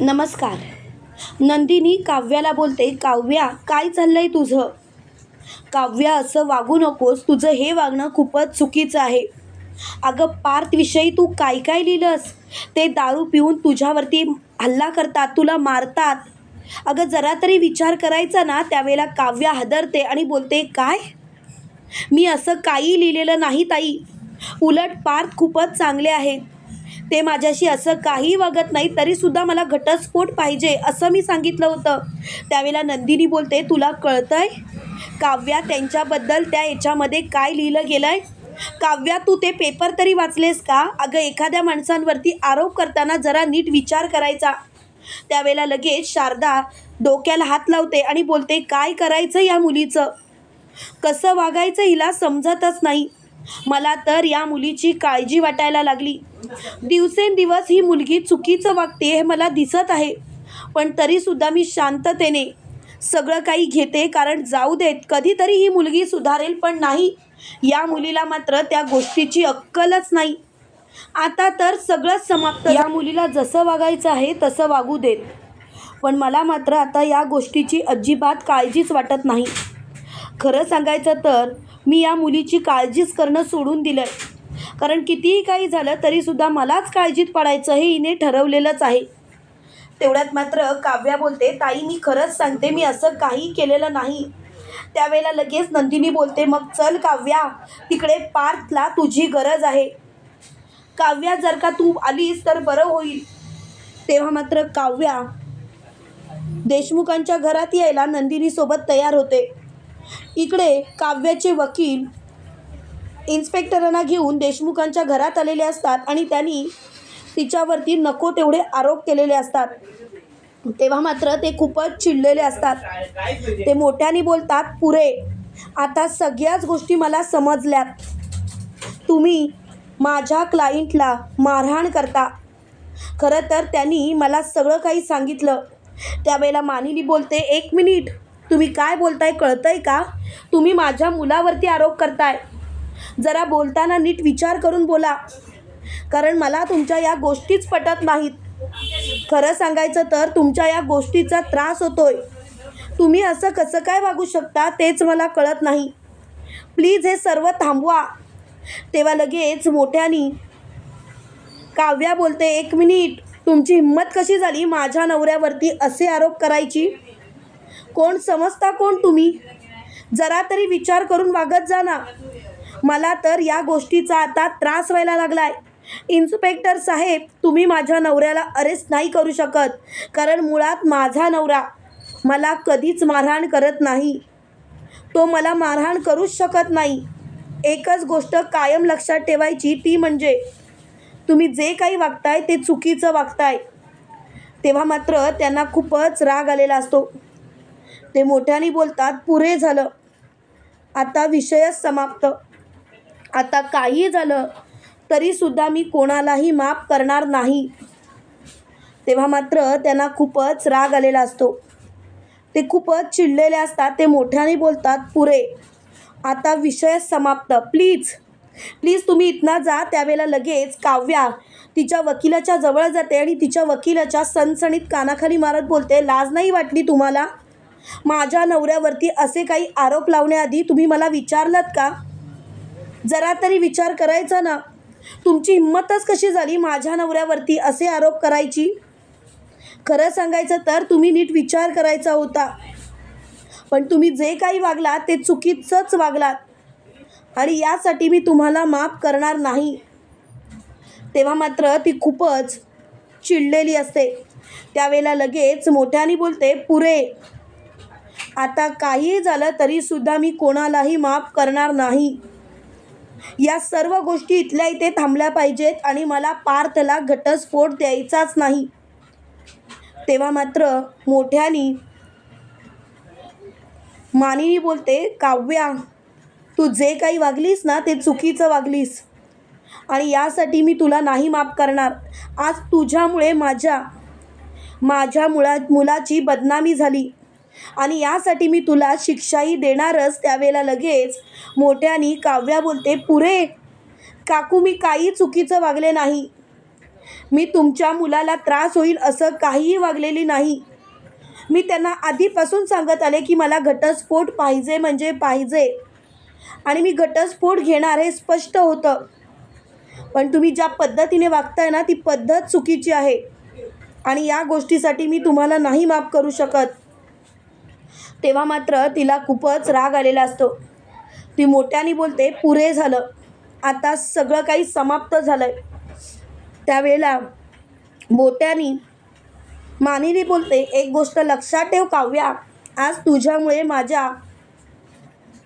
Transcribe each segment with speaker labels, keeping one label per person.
Speaker 1: नमस्कार. नंदिनी काव्याला बोलते काव्या काय चाललं आहे तुझं? काव्या असं वागू नकोस. तुझं हे वागणं खूपच चुकीचं आहे. अगं पार्थविषयी तू काय काय लिहिलंस? ते दारू पिऊन तुझ्यावरती हल्ला करतात तुला मारतात. अगं जरा तरी विचार करायचा ना त्यावेळेला काव्या हादरते आणि बोलते काय? मी असं काही लिहिलेलं नाही ताई. उलट पार्थ खूपच चांगले आहेत. ते माझ्याशी असं काही वागत नाही तरीसुद्धा मला घटस्फोट पाहिजे असं मी सांगितलं होतं. त्यावेळेला नंदिनी बोलते तुला कळतंय? काव्या त्यांच्याबद्दल त्या याच्यामध्ये काय लिहिलं गेलं आहे काव्या तू ते पेपर तरी वाचलेस का? अगं एखाद्या माणसांवरती आरोप करताना जरा नीट विचार करायचा. त्यावेळेला लगेच शारदा डोक्याला हात लावते आणि बोलते काय करायचं या मुलीचं? कसं वागायचं हिला समजतच नाही. मला तर या मुलीची काळजी वाटायला लागली. दिवसेंदिवस ही मुलगी चुकीचं वागते हे मला दिसत आहे. पण तरीसुद्धा मी शांततेने सगळं काही घेते कारण जाऊ देत कधीतरी ही मुलगी सुधारेल पण नाही. या मुलीला मात्र त्या गोष्टीची अक्कलच नाही. आता तर सगळंच समाप्त. या मुलीला जसं वागायचं आहे तसं वागू देत. पण मला मात्र आता या गोष्टीची अजिबात काळजीच वाटत नाही. खरं सांगायचं तर मी या मुलीची काळजीच करणं सोडून दिलं आहे कारण कितीही काही झालं तरीसुद्धा मलाच काळजीत पडायचं हे हिने ठरवलेलंच आहे. तेवढ्यात मात्र काव्या बोलते ताई मी खरंच सांगते मी असं काही केलेलं नाही. त्यावेळेला लगेच नंदिनी बोलते मग चल काव्या तिकडे पार्थला तुझी गरज आहे. काव्या जर का तू आलीस तर बरं होईल. तेव्हा मात्र काव्या देशमुखांच्या घरात यायला नंदिनीसोबत तयार होते. इकडे काव्याचे वकील इन्स्पेक्टरांना घेऊन देशमुखांच्या घरात आलेले असतात आणि त्यांनी तिच्यावरती नको तेवढे आरोप केलेले असतात. तेव्हा मात्र ते खूपच चिडलेले असतात. ते मोठ्याने बोलतात पुरे आता सगळ्याच गोष्टी मला समजल्यात. तुम्ही माझ्या क्लायंटला मारहाण करता. खरं तर त्यांनी मला सगळं काही सांगितलं. त्यावेळेला मानिनी बोलते एक मिनिट तुम्ही काय बोलताय कळतंय का? तुम्ही माझ्या मुलावरती आरोप करताय. जरा बोलताना नीट विचार करून बोला. कारण मला तुमच्या या गोष्टीच पटत नाहीत. खरं सांगायचं तर तुमच्या या गोष्टीचा त्रास होतोय. तुम्ही असं कसं काय वागू शकता तेच मला कळत नाही. प्लीज हे सर्व थांबवा. तेव्हा लगेच मोठ्यानी काव्या बोलते एक मिनिट तुमची हिंमत कशी झाली माझ्या नवऱ्यावरती असे आरोप करायची? कोण समजता कोण तुम्ही? जरा तरी विचार करून वागत जा ना. मला तर या गोष्टीचा आता त्रास व्हायला लागलाय. इन्स्पेक्टर साहेब तुम्ही माझ्या नवऱ्याला अरेस्ट नाही करू शकत कारण मुळात माझा नवरा मला कधीच मारहाण करत नाही. तो मला मारहाण करूच शकत नाही. एकच गोष्ट कायम लक्षात ठेवायची ती म्हणजे तुम्ही जे काही वागताय ते चुकीचं वागताय. तेव्हा मात्र त्यांना खूपच राग आलेला असतो. ते मोठ्याने बोलतात पुरे झालं. आता विषयच समाप्त. आता काही झालं तरीसुद्धा मी कोणालाही माफ करणार नाही. तेव्हा मात्र त्यांना खूपच राग आलेला असतो. ते खूपच चिडलेले असतात ते मोठ्याने बोलतात पुरे आता विषय समाप्त. प्लीज प्लीज तुम्ही इथना जा त्यावेळेला लगेच काव्या तिच्या वकिलाच्या जवळ जाते आणि तिच्या वकिलाच्या सणसणीत कानाखाली मारत बोलते लाज नाही वाटली तुम्हाला? माझ्या नवऱ्यावरती असे काही आरोप लावण्याआधी तुम्ही मला विचारलात का? जरा तरी विचार करायचा ना. तुमची हिंमतच कशी झाली माझ्या नवऱ्यावरती असे आरोप करायची? खरं सांगायचं तर तुम्ही नीट विचार करायचा होता. पण तुम्ही जे काही वागलात ते चुकीचंच वागलात. आणि यासाठी मी तुम्हाला माफ करणार नाही. तेव्हा मात्र ती खूपच चिडलेली असते. त्यावेळेला लगेच मोठ्याने बोलते पुरे आता काही झालं तरीसुद्धा मी कोणालाही माफ करणार नाही. या सर्व गोष्टी इथल्या इथे थांबल्या पाहिजेत आणि मला पार्थला घटस्फोट द्यायचाच नाही. तेव्हा मात्र मोठ्यानी मानिनी बोलते काव्या तू जे काही वागलीस ना ते चुकीचं वागलीस. आणि यासाठी मी तुला नाही माफ करणार. आज तुझ्यामुळे माझ्या माझ्या मुळा मुलाची बदनामी झाली. आणि यासाठी मी तुला शिक्षाही देणारच त्यावेळेला लगेच. मोठ्यानी काव्या बोलते पुरे काकू मी काही चुकीचं वागले नाही. मी तुमच्या मुलाला त्रास होईल असं काहीही वागलेली नाही. मी त्यांना आधीपासून सांगत आले की मला घटस्फोट पाहिजे म्हणजे पाहिजे. आणि मी घटस्फोट घेणार हे स्पष्ट होतं. पण तुम्ही ज्या पद्धतीने वागताय ना ती पद्धत चुकीची आहे. आणि या गोष्टीसाठी मी तुम्हाला नाही माफ करू शकत. तेव्हा मात्र तिला खूपच राग आलेला असतो. ती मोठ्याने बोलते पुरे झालं. आता सगळं काही समाप्त झालं आहे त्यावेळेला मोठ्यानी मानिनी बोलते एक गोष्ट लक्षात ठेव काव्या. आज तुझ्यामुळे माझ्या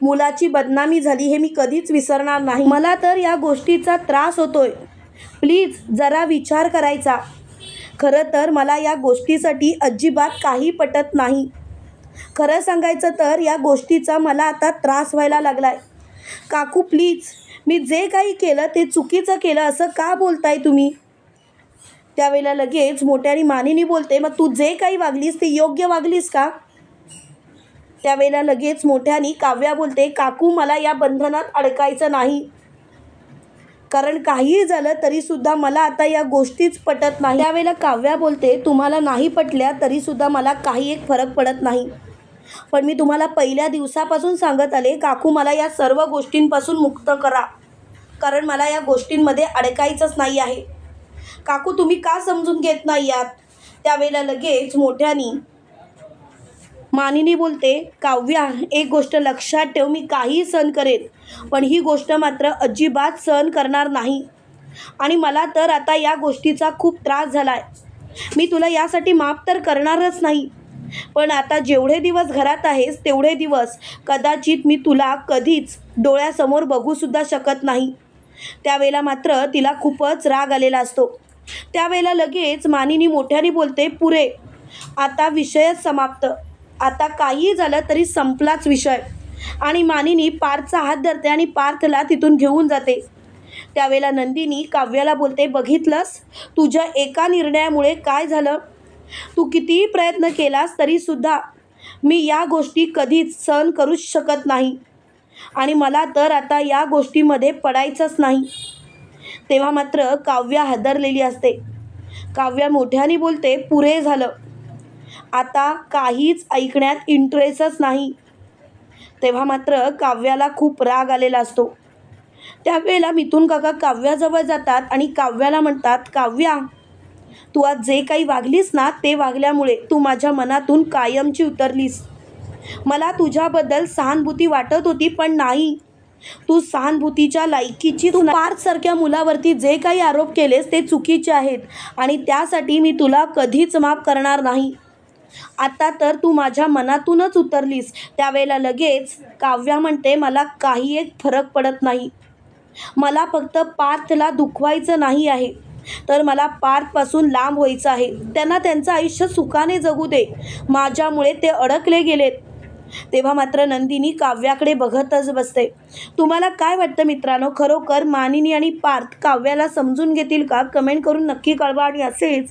Speaker 1: मुलाची बदनामी झाली हे मी कधीच विसरणार नाही. मला तर या गोष्टीचा त्रास होतोय. प्लीज जरा विचार करायचा. खरं तर मला या गोष्टीसाठी अजिबात काही पटत नाही. खरं सांगायचं तर या गोष्टीचा मला आता त्रास व्हायला लागलाय. काकू प्लीज मी जे काही केलं ते चुकीचं केलं असं का बोलताय तुम्ही? त्यावेळेला लगेच मोठ्याने मानिनी बोलते मग तू जे काही वागलीस ते योग्य वागलीस का? त्यावेळेला लगेच मोठ्याने काव्या बोलते काकू मला या बंधनात अडकायचं नाही. कारण काहीही झालं तरीसुद्धा मला आता या गोष्टीच पटत नाही. त्यावेळेला काव्या बोलते तुम्हाला नाही पटल्या तरीसुद्धा मला काही एक फरक पडत नाही. पण मी तुम्हाला पहिल्या दिवसापासून सांगत आले काकू मला या सर्व गोष्टींपासून मुक्त करा. कारण मला या गोष्टींमध्ये अडकायचंच नाही आहे. काकू तुम्ही का समजून घेत नाही यात? त्यावेळेला लगेच मोठ्यानी मानिनी बोलते काव्या एक गोष्ट लक्षात ठेव मी काही सहन करेन पण ही गोष्ट मात्र अजिबात सहन करणार नाही. आणि मला तर आता या गोष्टीचा खूप त्रास झाला आहे मी तुला यासाठी माफ तर करणारच नाही पण आता जेवढे दिवस घरात आहेस तेवढे दिवस कदाचित मी तुला कधीच डोळ्यासमोर बघूसुद्धा शकत नाही. त्यावेळेला मात्र तिला खूपच राग आलेला असतो. त्यावेळेला लगेच मानिनी मोठ्याने बोलते पुरे आता विषयच समाप्त. आता काही झालं तरी संपलाच विषय. आणि मानिनी पार्थचा हात धरते आणि पार्थला तिथून घेऊन जाते. त्यावेळेला नंदिनी काव्याला बोलते बघितलंस? तुझ्या एका निर्णयामुळे काय झालं? तू कितीही प्रयत्न केलास तरीसुद्धा मी या गोष्टी कधीच सहन करूच शकत नाही. आणि मला तर आता या गोष्टीमध्ये पडायचंच नाही. तेव्हा मात्र काव्या हादरलेली असते. काव्या मोठ्याने बोलते पुरे झालं. आता काहीच ऐकण्यात इंटरेस्टच नाही. तेव्हा मात्र काव्याला खूप राग आलेला असतो. त्यावेळेला मिथून काका काव्याजवळ जातात आणि काव्याला म्हणतात काव्या तू आज जे काही वागलीस ना ते वागल्यामुळे तू माझ्या मनातून कायमची उतरलीस. मला तुझ्याबद्दल सहानुभूती वाटत होती पण नाही. तू सहानुभूतीच्या लायकीची तू पार्थसारख्या मुलावरती जे काही आरोप केलेस ते चुकीचे आहेत आणि त्यासाठी मी तुला कधीच माफ करणार नाही. आता तर तू माझ्या मनातूनच उतरलीस. त्यावेळेला लगेच काव्या म्हणते मला काही एक फरक पडत नाही. मला फक्त पार्थला दुखवायचं नाही आहे. तर मला पार्थपासून लांब व्हायचं आहे. त्यांना त्यांचं आयुष्य सुखाने जगू दे. माझ्यामुळे ते अडकले गेलेत. तेव्हा मात्र नंदिनी काव्याकडे बघतच बसते. तुम्हाला काय वाटतं मित्रांनो? खरोखर मानिनी आणि पार्थ काव्याला समजून घेतील का? कमेंट करून नक्की कळवा आणि असेच